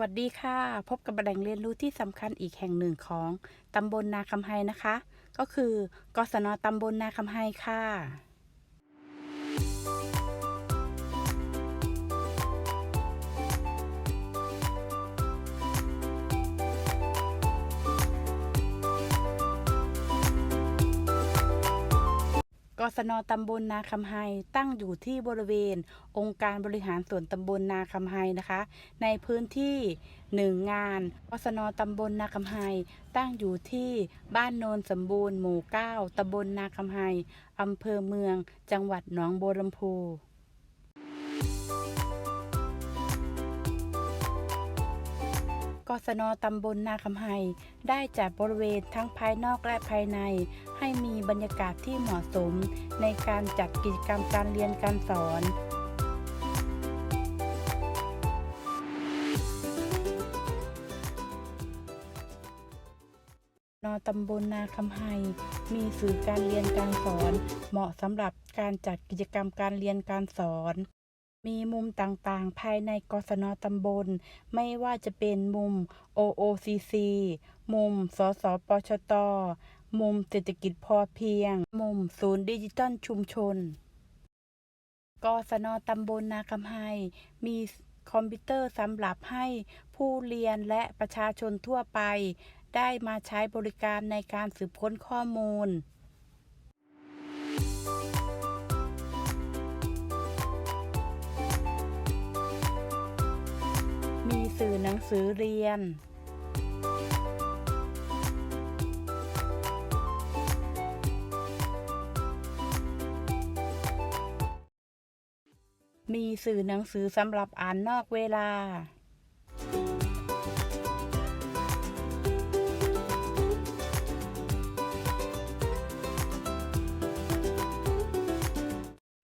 วัสดีค่ะ พบกับแหล่งเรียนรู้ที่สำคัญอีกแห่งหนึ่งของตำบลนาคำไฮนะคะ ก็คือกศนตำบลนาคำไฮค่ะ กศนตำบลนาคำไฮตั้งอยู่ที่บริเวณ องค์การบริหารส่วนตำบลนาคำไฮนะคะ ในพื้นที่หนึ่งงานกศนตำบลนาคำไฮตั้งอยู่ที่บ้านโนนสมบูรณ์หมู่ 9ตำบลนาคำไฮอำเภอเมือง จังหวัดหนองบัวลำพู กศนตำบลนาคำไฮได้จัดบริเวณทั้งภายนอกและภายใน ให้มีบรรยากาศที่เหมาะสม ในการจัดกิจกรรมการเรียนการสอนนตำบลนาคำไฮมีสื่อการเรียนการสอน เหมาะสำหรับการจัดกิจกรรมการเรียนการสอน มีมุมต่างๆ ภายในกศนตำบล ไม่ว่าจะเป็นมุม OOCC มุม สสปชต มุมเศรษฐกิจพอเพียง มุมศูนย์ดิจิทัลชุมชน กศนตำบลนาคำไฮมีคอมพิวเตอร์สำหรับให้ผู้เรียนและประชาชนทั่วไป ได้มาใช้บริการในการสืบค้นข้อมูล สื่อหนังสือเรียน มีสื่อหนังสือสำหรับอ่านนอกเวลา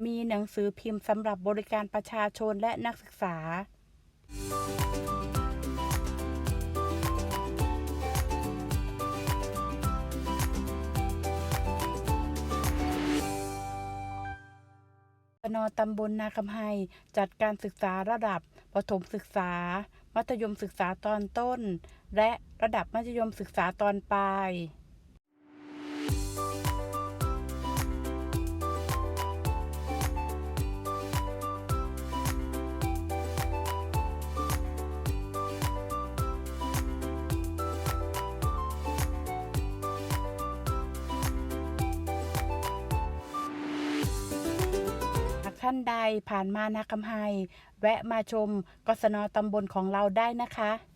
มีหนังสือพิมพ์สำหรับบริการประชาชนและนักศึกษา ปนตำบลนาคำไฮจัดการศึกษาระดับประถมศึกษา มัธยมศึกษาตอนต้น และระดับมัธยมศึกษาตอนปลายานใดผ่านมานาคำไฮแวะมาชมกศนตำบลของเราได้นะคะ